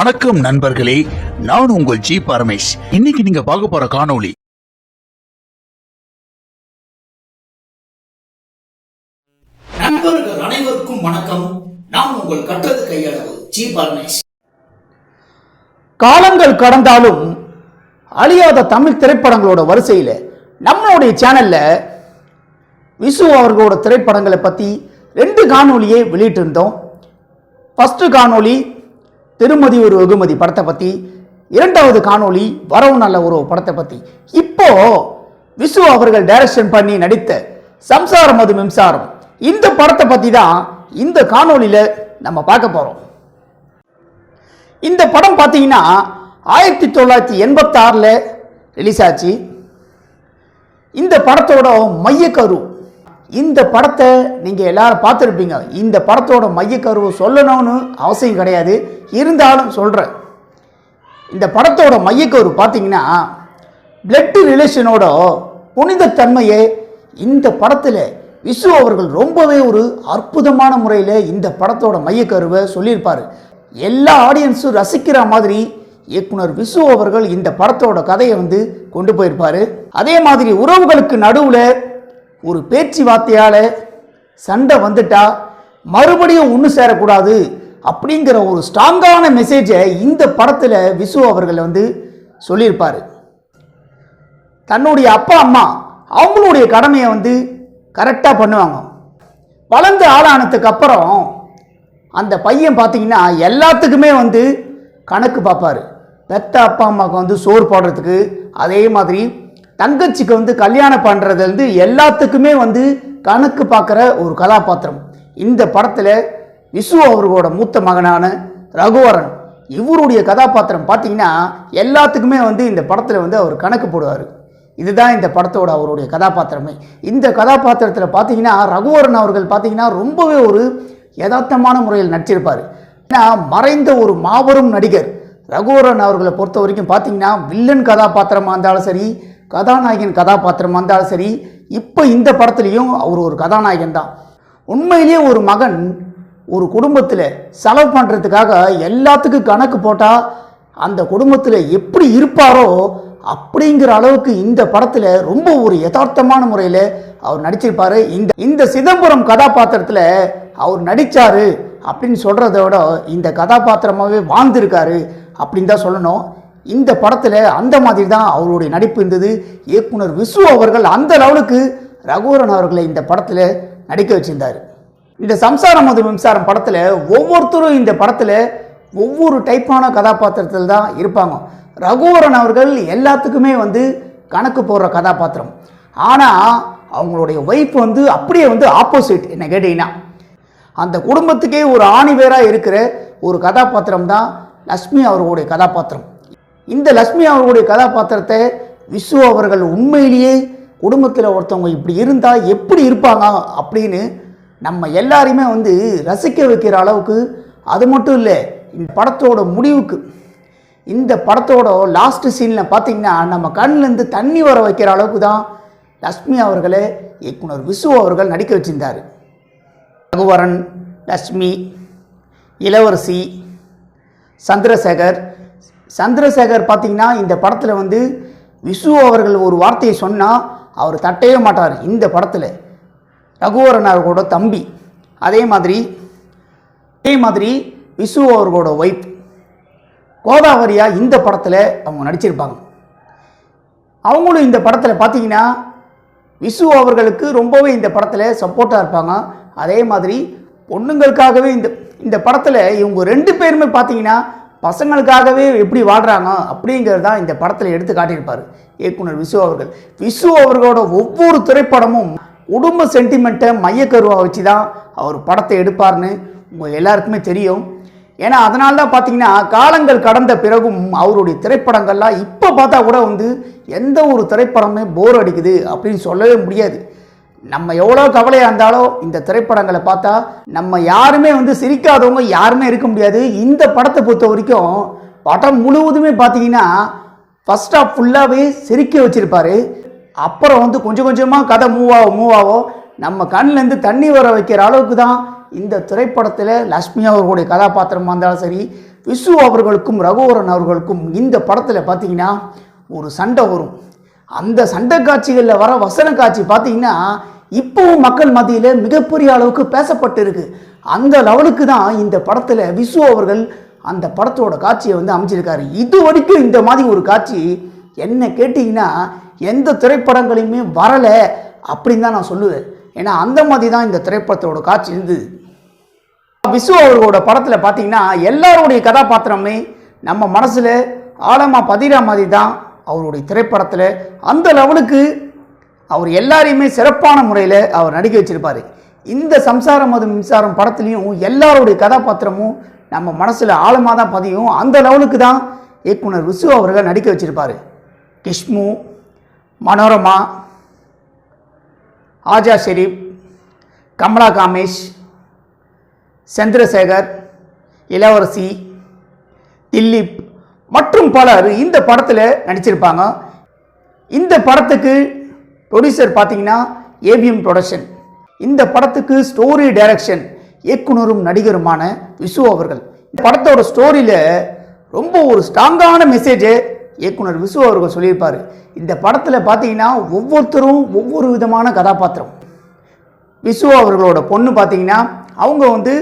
வணக்கம் நண்பர்களே நான் உங்கள் ஜி பரமேஷ். இன்னைக்கு நீங்க பார்க்க போற காணொளி நண்பர்கள் அனைவருக்கும் வணக்கம். நான் உங்கள் கற்றது கையளவு ஜி பரமேஷ். காலங்கள் கடந்தாலும் அழியாத தமிழ் திரைப்படங்களோட வரிசையில் நம்மளுடைய சேனல்ல விசு அவர்களோட திரைப்படங்களை பற்றி ரெண்டு காணொளியை வெளியிட்டிருந்தோம். ஃபஸ்ட்டு காணொளி திருமதி ஒரு வெகுமதி படத்தை பற்றி இரண்டாவது காணொளி வரவு நல்ல ஒரு படத்தை பற்றி இப்போ விசு அவர்கள் டைரக்ஷன் பண்ணி நடித்த சம்சாரம் அது மின்சாரம் இந்த படத்தை பற்றி தான் இந்த காணொளியில் நம்ம பார்க்க போகிறோம் இந்த படம் பார்த்தீங்கன்னா ஆயிரத்தி தொள்ளாயிரத்தி எண்பத்தாறில் ரிலீஸ் ஆச்சு. இந்த படத்தோட மையக்கரு இந்த படத்தை நீங்கள் எல்லாரும் பார்த்துருப்பீங்க. இந்த படத்தோட மையக்கருவை சொல்லணும்னு அவசியம் கிடையாது. இருந்தாலும் சொல்கிறேன் இந்த படத்தோட மையக்கரு பார்த்தீங்கன்னா பிளட்டு ரிலேஷனோட புனிதத்தன்மையை இந்த படத்தில் விசு அவர்கள் ரொம்பவே ஒரு அற்புதமான முறையில் இந்த படத்தோட மையக்கருவை சொல்லியிருப்பார். எல்லா ஆடியன்ஸும் ரசிக்கிற மாதிரி இயக்குனர் விசு அவர்கள் இந்த படத்தோட கதையை வந்து கொண்டு போயிருப்பார். அதே மாதிரி உறவுகளுக்கு நடுவில் ஒரு பேச்சு வார்த்தையால் சண்டை வந்துட்டா மறுபடியும் ஒன்று சேரக்கூடாது அப்படிங்கிற ஒரு ஸ்ட்ராங்கான மெசேஜை இந்த படத்தில் விசு அவர்கள் வந்து சொல்லியிருப்பார். தன்னுடைய அப்பா அம்மா அவங்களுடைய கடமையை வந்து கரெக்டாக பண்ணுவாங்க. வளர்ந்து ஆளானதுக்கு அப்புறம் அந்த பையன் பார்த்தீங்கன்னா எல்லாத்துக்குமே வந்து கணக்கு பார்ப்பாரு. பெத்த அப்பா அம்மாவுக்கு வந்து சோறு போடுறதுக்கு அதே மாதிரி தங்கச்சிக்கு வந்து கல்யாணம் பண்ணுறதுலேருந்து எல்லாத்துக்குமே வந்து கணக்கு பார்க்குற ஒரு கதாபாத்திரம். இந்த படத்தில் விசு அவர்களோட மூத்த மகனான ரகுவரன் இவருடைய கதாபாத்திரம் பார்த்தீங்கன்னா எல்லாத்துக்குமே வந்து இந்த படத்தில் வந்து அவர் கணக்கு போடுவார். இதுதான் இந்த படத்தோட அவருடைய கதாபாத்திரமே. இந்த கதாபாத்திரத்தில் பார்த்தீங்கன்னா ரகுவரன் அவர்கள் பார்த்தீங்கன்னா ரொம்பவே ஒரு யதார்த்தமான முறையில் நடிச்சிருப்பார். ஏன்னா மறைந்த ஒரு மாபெரும் நடிகர் ரகுவரன் அவர்களை பொறுத்த வரைக்கும் பார்த்தீங்கன்னா வில்லன் கதாபாத்திரமாக இருந்தாலும் சரி கதாநாயகன் கதாபாத்திரமாக இருந்தாலும் சரி இப்போ இந்த படத்துலையும் அவர் ஒரு கதாநாயகன் தான். உண்மையிலேயே ஒரு மகன் ஒரு குடும்பத்தில் செலவு பண்ணுறதுக்காக எல்லாத்துக்கும் கணக்கு போட்டால் அந்த குடும்பத்தில் எப்படி இருப்பாரோ அப்படிங்கிற அளவுக்கு இந்த படத்தில் ரொம்ப ஒரு யதார்த்தமான முறையில் அவர் நடிச்சிருப்பார். இந்த இந்த சிதம்பரம் கதாபாத்திரத்தில் அவர் நடித்தார் அப்படின்னு சொல்கிறத விட இந்த கதாபாத்திரமாகவே வாழ்ந்திருக்காரு அப்படின்னு தான் சொல்லணும். இந்த படத்தில் அந்த மாதிரி தான் அவருடைய நடிப்பு இருந்தது. இயக்குனர் விசு அவர்கள் அந்த லெவலுக்கு ரகுவரன் அவர்களை இந்த படத்தில் நடிக்க வச்சிருந்தார். இந்த சம்சாரம் அது மின்சாரம் படத்தில் ஒவ்வொருத்தரும் இந்த படத்தில் ஒவ்வொரு டைப்பான கதாபாத்திரத்தில் தான் இருப்பாங்க. ரகுவரன் அவர்கள் எல்லாத்துக்குமே வந்து கணக்கு போடுற கதாபாத்திரம். ஆனால் அவங்களுடைய ஒய்ஃப் வந்து அப்படியே வந்து ஆப்போசிட் என்ன கேட்டீங்கன்னா அந்த குடும்பத்துக்கே ஒரு ஆணிவேராக இருக்கிற ஒரு கதாபாத்திரம் தான் லக்ஷ்மி அவர்களுடைய கதாபாத்திரம். இந்த லக்ஷ்மி அவர்களுடைய கதாபாத்திரத்தை விஸ்வ அவர்கள் உண்மையிலேயே குடும்பத்தில் ஒருத்தவங்க இப்படி இருந்தால் எப்படி இருப்பாங்க அப்படின்னு நம்ம எல்லாரையுமே வந்து ரசிக்க வைக்கிற அளவுக்கு அது மட்டும் இல்லை இந்த படத்தோட முடிவுக்கு இந்த படத்தோட லாஸ்ட் சீனில் பார்த்தீங்கன்னா நம்ம கண்ணிலேருந்து தண்ணி வர வைக்கிற அளவுக்கு தான் லக்ஷ்மி அவர்களை இயக்குனர் விசு அவர்கள் நடிக்க வச்சிருந்தார். ரகுவரன் லக்ஷ்மி இளவரசி சந்திரசேகர் சந்திரசேகர் பார்த்தீங்கன்னா இந்த படத்தில் வந்து விசு அவர்கள் ஒரு வார்த்தையை சொன்னால் அவர் தட்டவே மாட்டார் இந்த படத்தில். ரகுவரன் அவர்களோட தம்பி. அதே மாதிரி அதே மாதிரி விசு அவர்களோட ஒய்ஃப் கோதாவரியா இந்த படத்தில் அவங்க நடிச்சிருப்பாங்க. அவங்களும் இந்த படத்தில் பார்த்தீங்கன்னா விசு அவர்களுக்கு ரொம்பவே இந்த படத்தில் சப்போர்ட்டாக இருப்பாங்க. அதே மாதிரி பொண்ணுங்களுக்காகவே இந்த இந்த படத்தில் இவங்க ரெண்டு பேருமே பார்த்தீங்கன்னா பசங்களுக்காகவே எப்படி வாழ்கிறாங்க அப்படிங்கிறது தான் இந்த படத்தில் எடுத்து காட்டியிருப்பார் இயக்குனர் விசு அவர்கள். விசு அவர்களோட ஒவ்வொரு திரைப்படமும் குடும்ப சென்டிமெண்ட்டை மையக்கருவாக வச்சு தான் அவர் படத்தை எடுப்பார்னு உங்கள் எல்லாருக்குமே தெரியும். ஏன்னா அதனால தான் பார்த்தீங்கன்னா காலங்கள் கடந்த பிறகும் அவருடைய திரைப்படங்கள்லாம் இப்போ பார்த்தா கூட வந்து எந்த ஒரு திரைப்படமே போர் அடிக்குது அப்படின்னு சொல்லவே முடியாது. நம்ம எவ்வளோ கவலையாக இருந்தாலும் இந்த திரைப்படங்களை பார்த்தா நம்ம யாருமே வந்து சிரிக்காதவங்க யாருமே இருக்க முடியாது. இந்த படத்தை பொறுத்த வரைக்கும் படம் முழுவதுமே பார்த்தீங்கன்னா ஃபஸ்ட் ஆஃப் ஃபுல்லாகவே சிரிக்க வச்சிருப்பாரு. அப்புறம் வந்து கொஞ்சம் கொஞ்சமாக கதை மூவ் ஆகும் மூவ் ஆகும். நம்ம கண்ணிலேருந்து தண்ணி வர வைக்கிற அளவுக்கு தான் இந்த திரைப்படத்தில் லக்ஷ்மி அவர்களுடைய கதாபாத்திரமாக இருந்தாலும் சரி விசு அவர்களுக்கும் ரகுவரன் அவர்களுக்கும் இந்த படத்தில் பார்த்தீங்கன்னா ஒரு சண்டை வரும். அந்த சண்டை காட்சிகளில் வர வசன காட்சி பார்த்தீங்கன்னா இப்போவும் மக்கள் மத்தியில் மிகப்பெரிய அளவுக்கு பேசப்பட்டு இருக்கு அந்த லெவலுக்கு தான் இந்த படத்தில் விசு அவர்கள் அந்த படத்தோட காட்சியை வந்து அமைச்சிருக்காரு. இது வரைக்கும் இந்த மாதிரி ஒரு காட்சி என்ன கேட்டிங்கன்னா எந்த திரைப்படங்களையுமே வரலை அப்படின்னு தான் நான் சொல்லுவேன். ஏன்னா அந்த மாதிரி தான் இந்த திரைப்படத்தோட காட்சி இருந்தது. விசு அவர்களோட படத்தில் பார்த்தீங்கன்னா எல்லாருடைய கதாபாத்திரமே நம்ம மனசில் ஆழமாக பதிகிற மாதிரி தான் அவருடைய திரைப்படத்தில் அந்த லெவலுக்கு அவர் எல்லாரையுமே சிறப்பான முறையில் அவர் நடிக்க வச்சிருப்பார். இந்த சம்சாரம் அது மின்சாரம் படத்துலையும் எல்லாருடைய கதாபாத்திரமும் நம்ம மனசில் ஆழமாக தான் பதியும். அந்த லெவலுக்கு தான் இயக்குனர் ருசு அவர்கள் நடிக்க வச்சிருப்பார். கிஷ்மு மனோரமா ஆஜா ஷெரீப் கமலா காமேஷ் சந்திரசேகர் இளவரசி திலீப் மற்றும் பலர் இந்த படத்தில் நடிச்சிருப்பாங்க. இந்த படத்துக்கு ப்ரொடியூசர் பார்த்தீங்கன்னா ஏபிஎம் ப்ரொடக்ஷன் இந்த படத்துக்கு ஸ்டோரி டைரக்ஷன் இயக்குனரும் நடிகருமான விசு அவர்கள். இந்த படத்தோட ஸ்டோரியில் ரொம்ப ஒரு ஸ்ட்ராங்கான மெசேஜை இயக்குனர் விசு அவர்கள் சொல்லியிருப்பார். இந்த படத்தில் பார்த்தீங்கன்னா ஒவ்வொருத்தரும் ஒவ்வொரு விதமான கதாபாத்திரம். விசு அவர்களோட பொண்ணு பார்த்தீங்கன்னா அவங்க வந்து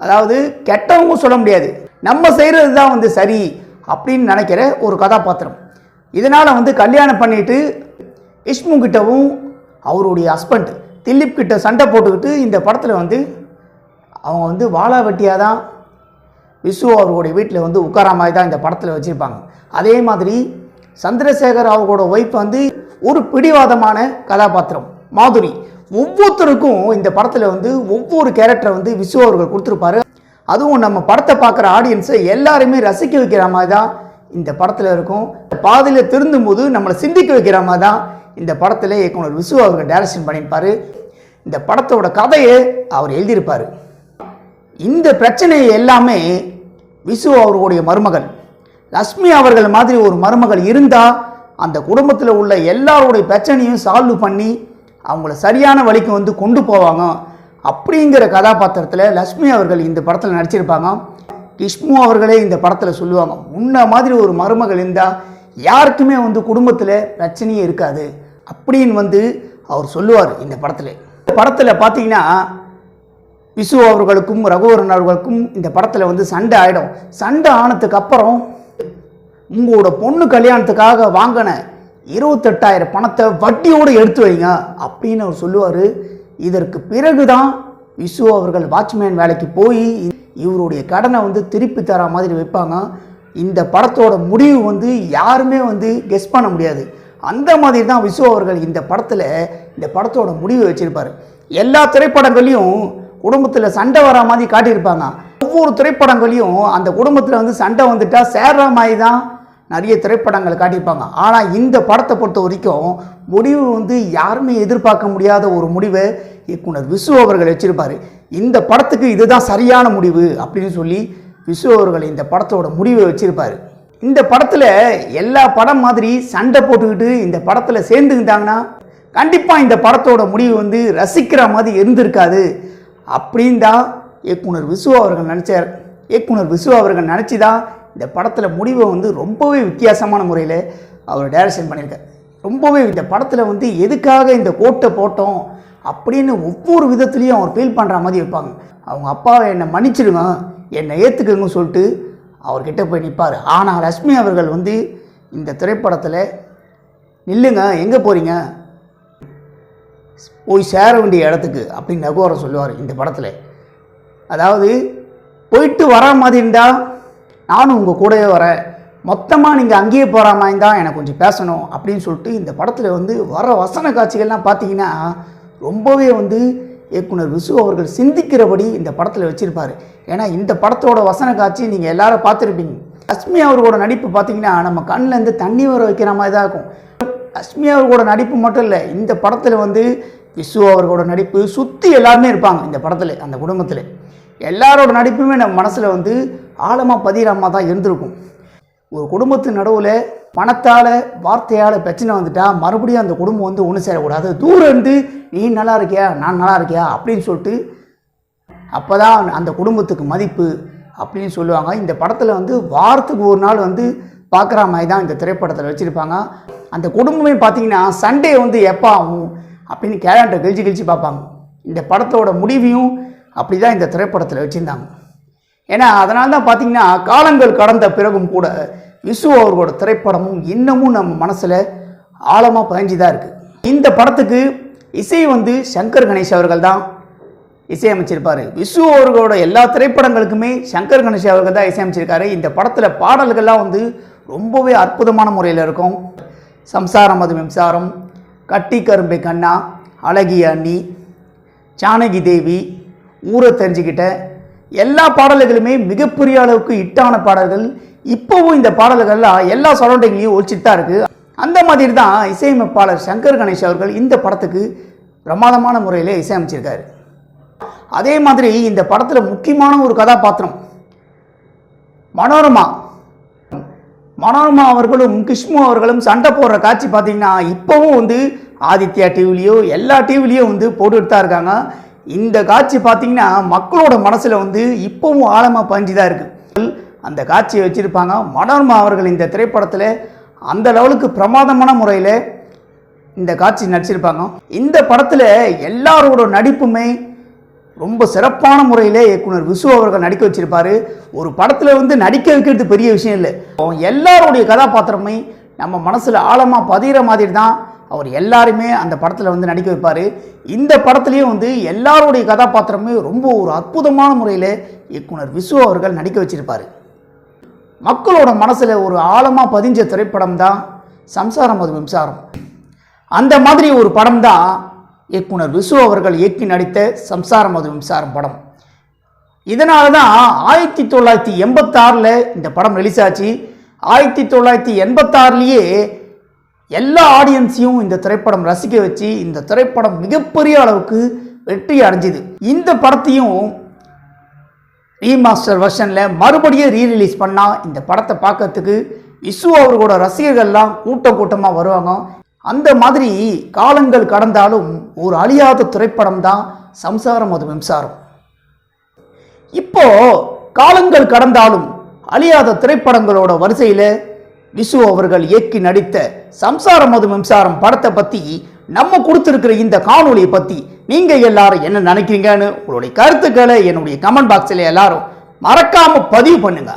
அதாவது கெட்டவங்க சொல்ல முடியாது. நம்ம செய்கிறது தான் வந்து சரி அப்படின்னு நினைக்கிற ஒரு கதாபாத்திரம். இதனால் வந்து கல்யாணம் பண்ணிட்டு இஷ்மு கிட்டவும் அவருடைய ஹஸ்பண்ட் திலீப் கிட்ட சண்டை போட்டுக்கிட்டு இந்த படத்தில் வந்து அவங்க வந்து வாழா வெட்டியாக தான் விசு அவர்களுடைய வீட்டில் வந்து உட்கார மாதிரி தான் இந்த படத்தில் வச்சுருப்பாங்க. அதே மாதிரி சந்திரசேகர் அவர்களோட ஒய்ஃப் வந்து ஒரு பிடிவாதமான கதாபாத்திரம். மாதுரி. ஒவ்வொருத்தருக்கும் இந்த படத்தில் வந்து ஒவ்வொரு கேரக்டரை வந்து விசு அவர்கள் கொடுத்துருப்பாரு. அதுவும் நம்ம படத்தை பார்க்குற ஆடியன்ஸை எல்லாருமே ரசிக்க வைக்கிற மாதிரி தான் இந்த படத்தில் இருக்கும். பாதையில் திருந்தும் போது நம்மளை சிந்திக்க வைக்கிற மாதிரி தான் இந்த படத்தில் இயக்குனர் விசு அவர்கள் டைரக்ஷன் பண்ணியிருப்பார். இந்த படத்தோட கதையை அவர் எழுதியிருப்பார். இந்த பிரச்சனை எல்லாமே விசு அவர்களுடைய மருமகள் லக்ஷ்மி அவர்கள் மாதிரி ஒரு மருமகள் இருந்தால் அந்த குடும்பத்தில் உள்ள எல்லாருடைய பிரச்சனையும் சால்வ் பண்ணி அவங்கள சரியான வழிக்கு வந்து கொண்டு போவாங்க. அப்படிங்கிற கதாபாத்திரத்தில் லக்ஷ்மி அவர்கள் இந்த படத்தில் நடிச்சிருப்பாங்க. கிஷ்மு அவர்களே இந்த படத்தில் சொல்லுவாங்க முன்ன மாதிரி ஒரு மருமகள் இருந்தால் யாருக்குமே வந்து குடும்பத்தில் பிரச்சனையே இருக்காது. அப்படின்னு வந்து அவர் சொல்லுவார் இந்த படத்தில். இந்த படத்தில் பார்த்தீங்கன்னா விசு அவர்களுக்கும் ரகுவரன் அவர்களுக்கும் இந்த படத்தில் வந்து சண்டை ஆகிடும் சண்டை ஆனதுக்கு அப்புறம் உங்களோட பொண்ணு கல்யாணத்துக்காக வாங்கின இருபத்தெட்டாயிரம் பணத்தை வட்டியோடு எடுத்து வைங்க அப்படின்னு அவர் சொல்லுவார். இதற்கு பிறகு தான் விசு அவர்கள் வாட்ச்மேன் வேலைக்கு போய் இவருடைய கடனை வந்து திருப்பி தர மாதிரி வைப்பாங்க. இந்த படத்தோட முடிவு வந்து யாருமே வந்து கெஸ் பண்ண முடியாது. அந்த மாதிரி தான் விசு அவர்கள் இந்த படத்தில் இந்த படத்தோட முடிவு வச்சுருப்பார். எல்லா திரைப்படங்களையும் குடும்பத்தில் சண்டை வர மாதிரி காட்டியிருப்பாங்க. ஒவ்வொரு திரைப்படங்களையும் அந்த குடும்பத்தில் வந்து சண்டை வந்துட்டால் சேர்ற மாதிரி தான் நிறைய திரைப்படங்களை காட்டியிருப்பாங்க. ஆனால் இந்த படத்தை பொறுத்த வரைக்கும் முடிவு வந்து யாருமே எதிர்பார்க்க முடியாத ஒரு முடிவை இயக்குனர் விசு அவர்கள் வச்சுருப்பார். இந்த படத்துக்கு இதுதான் சரியான முடிவு அப்படின்னு சொல்லி விசு அவர்கள் இந்த படத்தோட முடிவை வச்சுருப்பார். இந்த படத்தில் எல்லா படம் மாதிரி சண்டை போட்டுக்கிட்டு இந்த படத்தில் சேர்ந்துக்கிட்டாங்கன்னா கண்டிப்பாக இந்த படத்தோட முடிவு வந்து ரசிக்கிற மாதிரி இருந்திருக்காது அப்படின்னு தான் இயக்குனர் விசு அவர்கள் நினச்சார். இயக்குனர் விசு அவர்கள் நினச்சி தான் இந்த படத்தில் முடிவை வந்து ரொம்பவே வித்தியாசமான முறையில் அவர் டைரக்ஷன் பண்ணியிருக்கார். ரொம்பவே இந்த படத்தில் வந்து எதுக்காக இந்த கோட்டை போட்டோம் அப்படின்னு ஒவ்வொரு விதத்துலேயும் அவர் ஃபீல் பண்ணுற மாதிரி வைப்பாங்க. அவங்க அப்பாவை என்னை மன்னிச்சிடுங்க என்னை ஏற்றுக்குங்கன்னு சொல்லிட்டு அவர்கிட்ட போய் நிற்பார் ஆனால் லக்ஷ்மி அவர்கள் வந்து இந்த திரைப்படத்தில் நில்லுங்க எங்கே போகிறீங்க போய் சேர வேண்டிய இடத்துக்கு அப்படின்னு ரகுவரன் சொல்லுவார் இந்த படத்தில். அதாவது போயிட்டு வர மாதிரி இருந்தால் நானும் உங்கள் கூடவே வரேன் மொத்தமாக நீங்கள் அங்கேயே போகிற மாதிரி தான் எனக்கு கொஞ்சம் பேசணும் அப்படின்னு சொல்லிட்டு இந்த படத்தில் வந்து வர வசன காட்சிகள்லாம் பார்த்தீங்கன்னா ரொம்பவே வந்து இயக்குனர் விசு அவர்கள் சிந்திக்கிறபடி இந்த படத்தில் வச்சுருப்பார். ஏன்னா இந்த படத்தோட வசன காட்சி நீங்கள் எல்லாரும் பார்த்துருப்பீங்க. அஸ்மி அவர்களோட நடிப்பு பார்த்தீங்கன்னா நம்ம கண்ணிலேருந்து தண்ணி வர வைக்கிற மாதிரி தான் இருக்கும். அஸ்மி அவர்களோட நடிப்பு மட்டும் இல்லை இந்த படத்தில் வந்து விசு அவர்களோட நடிப்பு சுற்றி எல்லாருமே இருப்பாங்க இந்த படத்தில் அந்த குடும்பத்தில். எல்லாரோட நடிப்புமே நம்ம மனசில் வந்து ஆழமாக பதிகிற தான் இருந்திருக்கும். ஒரு குடும்பத்து நடுவில் பணத்தால் வார்த்தையால் பிரச்சனை வந்துட்டால் மறுபடியும் அந்த குடும்பம் வந்து ஒன்று சேரக்கூடாது. தூரம் இருந்து நீ நல்லா இருக்கியா? நான் நல்லா இருக்கியா? அப்படின்னு சொல்லிட்டு அப்போ தான் அந்த குடும்பத்துக்கு மதிப்பு அப்படின்னு சொல்லுவாங்க. இந்த படத்தில் வந்து வாரத்துக்கு ஒரு நாள் வந்து பார்க்குற மாதிரி தான் இந்த திரைப்படத்தில் வச்சுருப்பாங்க. அந்த குடும்பமே பார்த்தீங்கன்னா சண்டே வந்து எப்போ ஆகும் அப்படின்னு கேலண்டர் கழிச்சு கழிச்சு பார்ப்பாங்க. இந்த படத்தோட முடிவையும் அப்படி தான் இந்த திரைப்படத்தில் வச்சுருந்தாங்க. ஏன்னா அதனால தான் பார்த்தீங்கன்னா காலங்கள் கடந்த பிறகும் கூட விசு அவர்களோட திரைப்படமும் இன்னமும் நம்ம மனசில் ஆழமாக பதிஞ்சு தான் இருக்குது இந்த படத்துக்கு இசை வந்து சங்கர் கணேஷ் அவர்கள் தான் இசையமைச்சிருப்பார். விசு அவர்களோட எல்லா திரைப்படங்களுக்குமே சங்கர் கணேஷ் அவர்கள் தான் இசையமைச்சிருக்காரு. இந்த படத்தில் பாடல்கள்லாம் வந்து ரொம்பவே அற்புதமான முறையில் இருக்கும். சம்சாரம் அது மின்சாரம் கட்டி கரும்பை கண்ணா அழகிய அண்ணி ஜானகி தேவி ஊரை தெரிஞ்சுக்கிட்ட எல்லா பாடல்களுமே மிகப்பெரிய அளவுக்கு ஹிட்டான பாடல்கள். இப்போவும் இந்த பாடல்கள்லாம் எல்லா சரௌண்டிங்லையும் ஒழிச்சிட்டு தான் இருக்குது அந்த மாதிரி தான் இசையமைப்பாளர் சங்கர் கணேஷ் அவர்கள் இந்த படத்துக்கு பிரமாதமான முறையில் இசையமைச்சிருக்காரு. அதே மாதிரி இந்த படத்தில் முக்கியமான ஒரு கதாபாத்திரம் மனோரமா. மனோரமா அவர்களும் கிஷ்மு அவர்களும் சண்டை போடுற காட்சி பார்த்தீங்கன்னா இப்போவும் வந்து ஆதித்யா டிவிலையோ எல்லா டிவிலையும் வந்து போட்டுட்டு தான் இருக்காங்க. இந்த காட்சி பார்த்தீங்கன்னா மக்களோட மனசில் வந்து இப்போவும் ஆழமாக பதிஞ்சுதான் இருக்குது அந்த காட்சியை வச்சுருப்பாங்க மனோர்மா அவர்கள் இந்த திரைப்படத்தில் அந்த லெவலுக்கு பிரமாதமான முறையில் இந்த காட்சி நடிச்சிருப்பாங்க. இந்த படத்தில் எல்லாரோட நடிப்புமே ரொம்ப சிறப்பான முறையில் இயக்குனர் விசு அவர்கள் நடிக்க வச்சிருப்பாரு. ஒரு படத்தில் வந்து நடிக்க வைக்கிறது பெரிய விஷயம் இல்லை. எல்லாருடைய கதாபாத்திரமே நம்ம மனசில் ஆழமாக பதிகிற மாதிரி தான் அவர் எல்லாருமே அந்த படத்தில் வந்து நடிக்க வைப்பார். இந்த படத்துலேயும் வந்து எல்லாருடைய கதாபாத்திரமே ரொம்ப ஒரு அற்புதமான முறையில் இயக்குனர் விசு அவர்கள் நடிக்க வச்சிருப்பார். மக்களோட மனசில் ஒரு ஆழமாக பதிஞ்ச திரைப்படம் தான் சம்சாரம் அது மின்சாரம். அந்த மாதிரி ஒரு படம் தான் இயக்குனர் விசு அவர்கள் இயக்கி நடித்த சம்சாரம் அது மின்சாரம் படம். இதனால தான் ஆயிரத்தி தொள்ளாயிரத்தி எண்பத்தாறில் இந்த படம் ரிலீஸ் ஆச்சு. ஆயிரத்தி தொள்ளாயிரத்தி எண்பத்தாறுலேயே எல்லா ஆடியன்ஸையும் இந்த திரைப்படம் ரசிக்க வச்சு இந்த திரைப்படம் மிகப்பெரிய அளவுக்கு வெற்றி அடைஞ்சுது. இந்த படத்தையும் ரீமாஸ்டர் வெர்ஷனில் மறுபடியும் ரீ ரிலீஸ் பண்ணால் இந்த படத்தை பார்க்கறதுக்கு விசு அவர்களோட ரசிகர்கள்லாம் கூட்டம் கூட்டமாக வருவாங்க. அந்த மாதிரி காலங்கள் கடந்தாலும் ஒரு அழியாத திரைப்படம் தான் சம்சாரம் அது மின்சாரம். இப்போ காலங்கள் கடந்தாலும் அழியாத திரைப்படங்களோட வரிசையில் விசு அவர்கள் இயக்கி நடித்த சம்சாரம் அது மின்சாரம் படத்தை பற்றி நம்ம கொடுத்துருக்கிற இந்த காணொலியை பற்றி நீங்கள் எல்லாரும் என்ன நினைக்கிறீங்கன்னு உங்களுடைய கருத்துக்களை என்னுடைய கமெண்ட் பாக்ஸில் எல்லாரும் மறக்காம பதிவு பண்ணுங்க.